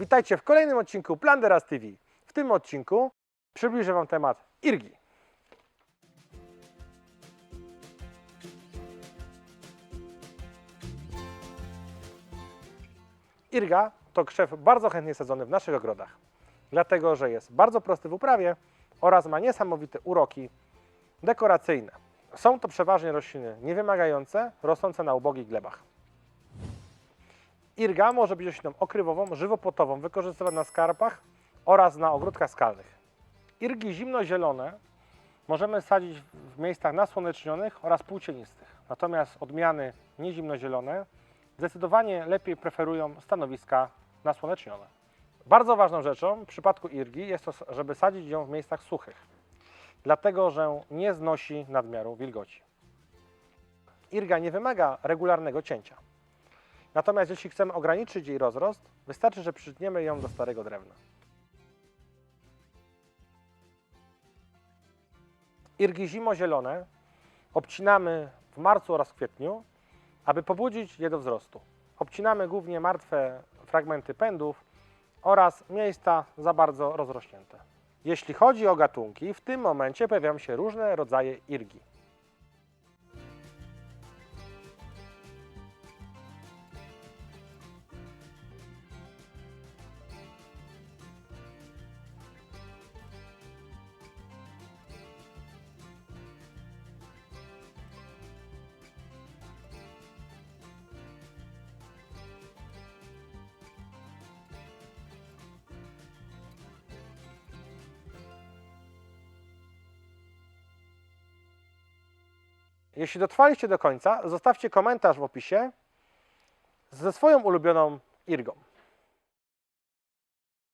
Witajcie w kolejnym odcinku Planderas TV. W tym odcinku przybliżę Wam temat IRGI. Irga to krzew bardzo chętnie sadzony w naszych ogrodach, dlatego że jest bardzo prosty w uprawie oraz ma niesamowite uroki dekoracyjne. Są to przeważnie rośliny niewymagające, rosnące na ubogich glebach. Irga może być rośliną okrywową, żywopłotową, wykorzystywana na skarpach oraz na ogródkach skalnych. Irgi zimnozielone możemy sadzić w miejscach nasłonecznionych oraz półcienistych. Natomiast odmiany niezimnozielone zdecydowanie lepiej preferują stanowiska nasłonecznione. Bardzo ważną rzeczą w przypadku irgi jest to, żeby sadzić ją w miejscach suchych, dlatego że nie znosi nadmiaru wilgoci. Irga nie wymaga regularnego cięcia. Natomiast jeśli chcemy ograniczyć jej rozrost, wystarczy, że przytniemy ją do starego drewna. Irgi zimozielone obcinamy w marcu oraz kwietniu, aby pobudzić je do wzrostu. Obcinamy głównie martwe fragmenty pędów oraz miejsca za bardzo rozrośnięte. Jeśli chodzi o gatunki, w tym momencie pojawiają się różne rodzaje irgi. Jeśli dotrwaliście do końca, zostawcie komentarz w opisie ze swoją ulubioną irgą.